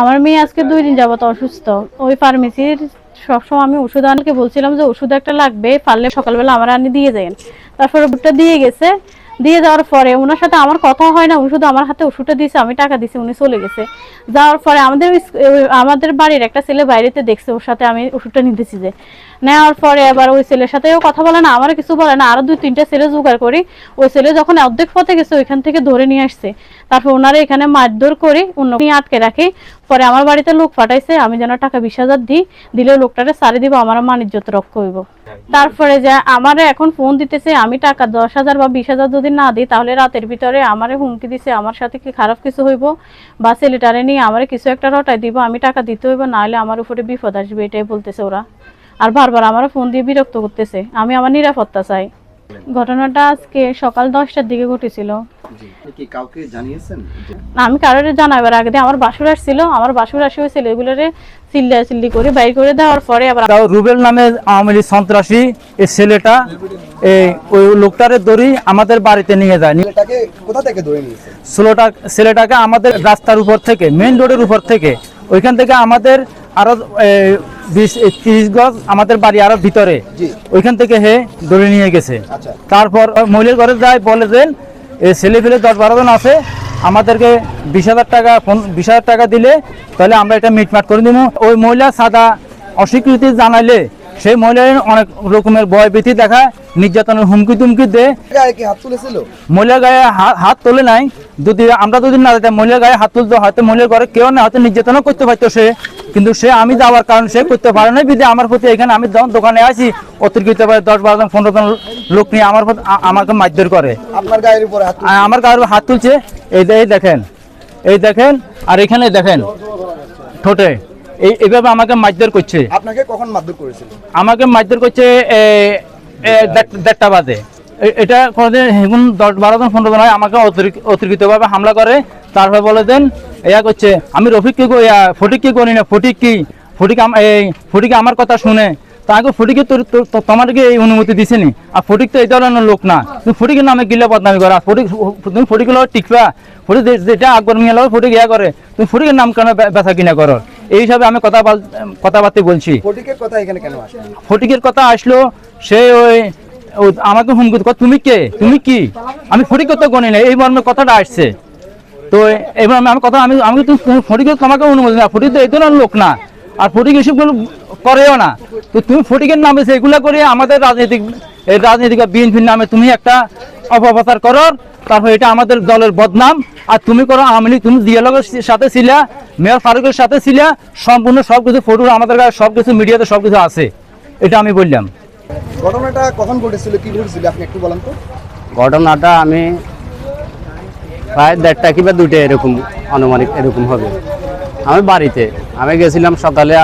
আমার মেয়ে আজকে দুই দিন যাবত অসুস্থ। ওই ফার্মেসির সবসময় আমি ওষুধ আনকে বলছিলাম যে ওষুধ একটা লাগবে, পারলে সকালবেলা আমার আনি দিয়ে যাবেন তারপরে ওটা দিয়ে গেছে। দিয়ে যাওয়ার পরে ওনার সাথে আমার কথা হয় না, উনি শুধু আমার হাতে ওষুধটা দিয়েছে, আমি টাকা দিয়েছি, উনি চলে গেছে। যাওয়ার পরে আমাদের আমাদের বাড়ির একটা ছেলে বাইরেতে দেখছে, ওর সাথে আমি ওষুধটা নিতেছি যে। নেওয়ার পরে এবার ওই ছেলের সাথেও কথা বলে না, আমারও কিছু বলে না, আরও দুই, তিনটা ছেলে জোগাড় করি। ওই ছেলে যখন অর্ধেক পথে গেছে, ওইখান থেকে ধরে নিয়ে আসছে। তারপর ওনারা এখানে মারধর করে অন্য আটকে রাখি। পরে আমার বাড়িতে লোক ফাটাইছে আমি যেন টাকা বিশ হাজার দিই, দিলে লোকটারে সারি দিব, আমার মানিজ্যত রক্ষা হইব। তারপরে যে আমারে এখন ফোন দিতেছে, আমি টাকা দশ হাজার বা বিশ হাজার যদি না দিই, তাহলে রাতের ভিতরে আমার হুমকি দিছে, আমার সাথে কি খারাপ কিছু হইব? বা ছেলেটারে নিয়ে আমার কিছু একটা রটাই দিব, আমি টাকা দিতে হইব, না হলে আমার উপরে বিপদ আসবে, এটাই বলতেছে ওরা। আর বারবার আমার ফোন দিয়ে বিরক্ত করতেছে, আমি আমার নিরাপত্তা চাই। ঘটনাটা আজকে সকাল দশটার দিকে ঘটেছিল। কি কাউকে জানিয়েছেন না, আমি কারোর জানাবার আগে আমার বাসুর আসছিল আমার বাসুর আসে ওই ছেলেগুলোরে চিল্লা চিল্লি করে বাইর করে দেওয়ার পরে আবার রুবেল নামে আওয়ামী লীগ সন্ত্রাসী এই ছেলেটা এই ওই লোকটারে দড়ি আমাদের বাড়িতে নিয়ে যায়। ছেলেটাকে কোথা থেকে ধরে নিয়েছে? ষোলোটা ছেলেটাকে আমাদের রাস্তার উপর থেকে মেইন রোডের উপর থেকে ওইখান থেকে আমাদের আরও বিশ তিরিশ গজ আমাদের বাড়ি আরও ভিতরে ওইখান থেকে হে দড়ি নিয়ে গেছে। আচ্ছা। তারপর মহিলার ঘরে যায় বলে দেন এই ছেলে ফেলে দশ বারো জন আছে আমাদেরকে বিশ হাজার টাকা বিশ হাজার টাকা দিলে তাহলে আমরা এটা মিটমাট করে দিব ওই মহিলা সাদা অস্বীকৃতি জানাইলে সেই মহিলার অনেক রকমের ভয় ভীতি দেখায় নির্যাতনের হুমকি তুমকি দেয়। মহিলার গায়ে হাত তোলে নাই। যদি আমরা যদি না মহিলার গায়ে হাত তুলতে হয়তো মহিলার ঘরে কেউ না হয়তো নির্যাতনও করতে পারতো সে। কিন্তু সে আমি যাওয়ার কারণ সে করতে পারে না বিধে আমার প্রতি এখানে আমি যখন দোকানে আসি অতিরিক্ত পারে দশ বারো জন পনেরো জন লোক নিয়ে আমার আমাকে মারধর করে। আপনার গায়ের উপরে হাত আমার গায়ের হাত তুলছে। এই এই দেখেন এই দেখেন আর এখানে দেখেন ঠোঁটে। এই এইভাবে আমাকে মারধর করছে। আপনাকে কখন মারধর করেছিল? আমাকে মারধর করছে দেড়টা বাজে। এটা কোনোদিন এখন দশ বারো জন পনেরো জন হয় আমাকে অতিরিক্ত ভাবে হামলা করে। তারপর বলে দেন ইয়া করছে আমি রফিককে কই- ফটিককে করি না ফটিক কি? ফটিক আম- এই ফটিক আমার কথা শুনে। তাকে ফটিকে তোর তোর- তো- তোমাদেরকে এই অনুমতি দিছেনি আর ফটিক তো এই ধরনের লোক না। তুমি ফটিকের নামে গিলে বদনামি করা। ফটিক তুমি ফটিকের লোক টিকবা। ফটিক যেটা আকবর মিয়া লোক ফটিক ইয়া করে তুমি ফটিকের নাম কেন বেচা কিনা করো? এই হিসাবে আমি কথা কথাবার্তা বলছি। ফটিকের কথা এখানে কেন আসে ফটিকের কথা আসলো সে ওই আমাকে হুমকি তুমি কে? তুমি কি? আমি ফটিক তো গণি না এই মর্মে কথাটা আসছে। তো এবার আমি কথা আমি আমি তো ফটিকে তোমাকে অনুমতি না ফটিক তো এই ধরনের লোক না। আর ফটিক এসবগুলো করেও না। তো তুমি ফটিকের নামে সেগুলো করে আমাদের রাজনৈতিক এই রাজনৈতিক বিএনপির নামে তুমি একটা অপপ্রচার করো তারপর এটা আমাদের দলের বদনাম। আর তুমি করো আওয়ামী লীগ তুমি দিয়ালগের সাথে ছিলা মেয়র ফারুকের সাথে ছিলা সম্পূর্ণ সব কিছু ফটো আমাদের কাছে সব কিছু মিডিয়াতে সব কিছু আছে। এটা আমি বললাম। ঘটনাটা কখন ঘটেছিল কি ঘটেছিল আপনি একটু বলেন তো। ঘটনাটা আমি প্রায় দেড়টা কিংবা দুটো এরকম আনুমানিক এরকম হবে। আমি বাড়িতে, আমি গেছিলাম সকালে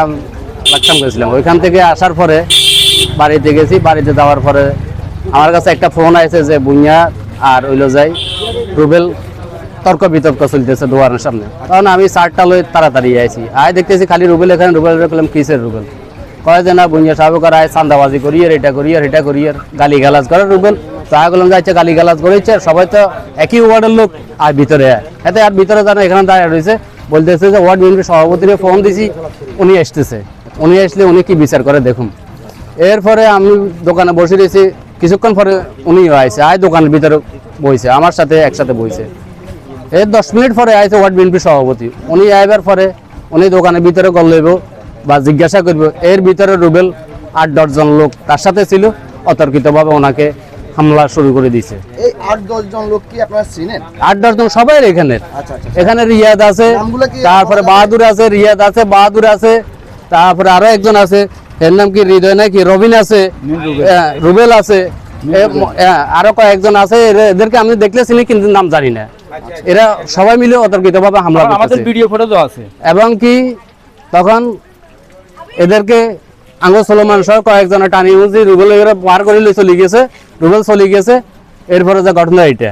লাকসাম গেছিলাম। ওইখান থেকে আসার পরে বাড়িতে গেছি, বাড়িতে যাওয়ার পরে আমার কাছে একটা ফোন আছে যে বুনিয়া আর ওইলো যাই। রুবেল তর্ক বিতর্ক চলতেছে দোয়ারের সামনে। কারণ আমি চারটা লই তাড়াতাড়ি আইছি। আয় দেখতেছি খালি রুবেল এখানে, রুবেল রাখলাম কিসের রুবেল? কয় যে, না বুনিয়া সাহেব করে আয় চান্দাবাজি করি আর এটা করি আর এটা করি আর গালি গালাজ করে। রুবেল তা করলাম যাচ্ছে গালি গালাজ করেছে, সবাই তো একই ওয়ার্ডের লোক। আর ভিতরে। এতে আর ভিতরে জানো এখানে দাঁড়িয়ে রয়েছে, বলতেছে যে ওয়ার্ড বিএনপি সভাপতিকে ফোন দিছি, উনি আসতেছে উনি আসলে উনি কি বিচার করে দেখুন। এরপরে আমি দোকানে বসে রয়েছি, কিছুক্ষণ পরে উনিও আইছে, আয় দোকানের ভিতরে বইছে, আমার সাথে একসাথে বইছে। এর দশ মিনিট পরে আইছে ওয়ার্ড বিএনপি সভাপতি। উনি আইবার পরে উনি দোকানের ভিতরে গল লইব বা জিজ্ঞাসা করব, এর ভিতরে রুবেল আট দশজন লোক তার সাথে ছিল, অতর্কিতভাবে ওনাকে হামলা শুরু করে দিয়েছে। এই আট দশ জন লোক কি আপনারা চিনেন? আট দশজন সবাই এখানে। আচ্ছা আচ্ছা এখানে রিয়াদ আছে তারপরে বাহাদুর আছে রিয়াদ আছে বাহাদুর আছে তারপরে আরও একজন আছে এর নাম কি হৃদয় নাকি? রবিন আছে হ্যাঁ, রুবেল। আছে হ্যাঁ, আরও কয়েকজন আছে এরা- এদেরকে আমি দেখলে চিনি কিন্তু নাম জানি না। এরা সবাই মিলে অতর্কিত ভাবে হামলা আমাদের ভিডিও ফুটেজও আছে। এবং কি তখন এদেরকে আঙ্গ সলমান সহ কয়েকজনে টানি উজি রুবেল পার করে চলে গেছে, রুবেল চলে গেছে। এরপরে যে ঘটনা এটা